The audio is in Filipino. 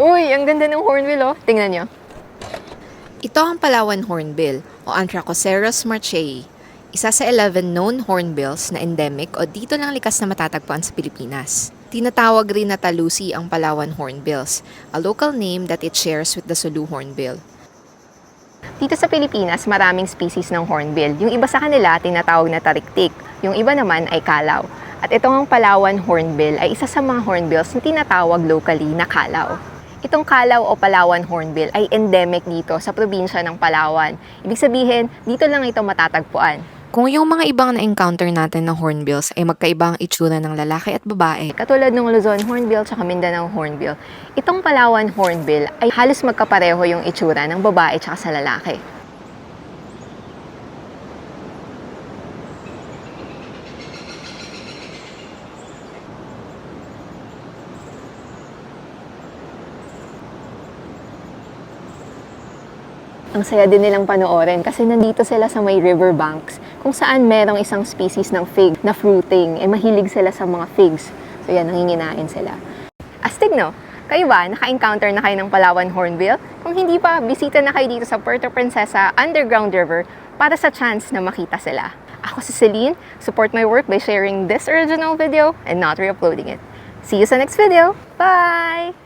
Uy, ang ganda ng hornbill oh. Tingnan nyo. Ito ang Palawan hornbill o Anthracoceros marchei, isa sa 11 known hornbills na endemic o dito lang likas na matatagpuan sa Pilipinas. Tinatawag rin na talusi ang Palawan hornbills, a local name that it shares with the Sulu hornbill. Dito sa Pilipinas, maraming species ng hornbill. Yung iba sa kanila, tinatawag na tariktik. Yung iba naman ay kalaw. At itong ang Palawan hornbill ay isa sa mga hornbills na tinatawag locally na kalaw. Itong kalaw o Palawan hornbill ay endemic dito sa probinsya ng Palawan. Ibig sabihin, dito lang ito matatagpuan. Kung yung mga ibang na-encounter natin na hornbills ay magkaiba ang itsura ng lalaki at babae, Katulad ng Luzon hornbill at Mindanao hornbill, itong Palawan hornbill ay halos magkapareho yung itsura ng babae at sa lalaki. Ang saya din nilang panoorin kasi nandito sila sa may riverbanks kung saan merong isang species ng fig na fruiting. Eh, mahilig sila sa mga figs. So yan, nanginginain sila. Astig, no? Kayo ba, naka-encounter na kayo ng Palawan Hornbill? Kung hindi pa, bisita na kayo dito sa Puerto Princesa Underground River para sa chance na makita sila. Ako si Celine. Support my work by sharing this original video and not re-uploading it. See you sa next video. Bye!